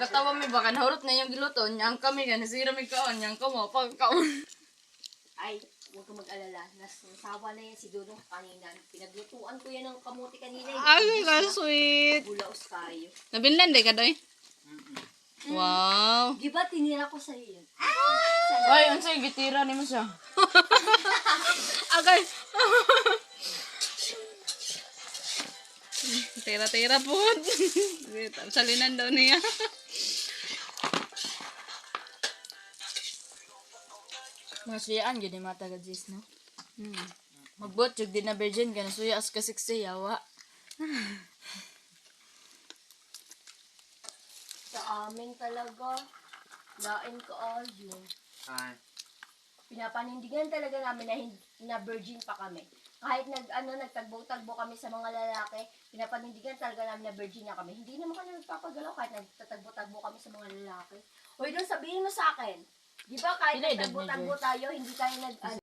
Katawa mi baka nahurot na yung giluto, niyang kami ka, nasira mi kaon, niyang kamo, pagkaon. Ay, huwag ka mag-alala. Nas nasawa na yan si Dudong kanina. Pinaglutuan ko yan ng kamuti kanina. eh. Ay, ka sweet. Bulaos kayo. Nabinlan de ka doy? Wow. Di ba tinira ko sa iyo yun? Ay, unsay gitira ni mo siya. Okay. Tira-tira po. Salinan daw niya. Masuyaan gid ni mata ka Jis, no? Hmm. Magbot jud din na virgin ka nasuya as kasiksi yawa. Sa amin talaga. Lain ko all yun. Ay. Pinapanindigan talaga namin na, na virgin pa kami. Kahit nag, ano, nagtagbo-tagbo kami sa mga lalaki, pinapanindigan talaga namin na virgin na kami. Hindi naman kami nagpapagalaw kahit nagtatagbo-tagbo kami sa mga lalaki. Hoy, doon sabihin mo sa akin. Di ba kahit nagtagbo-tagbo tayo, hindi tayo nag,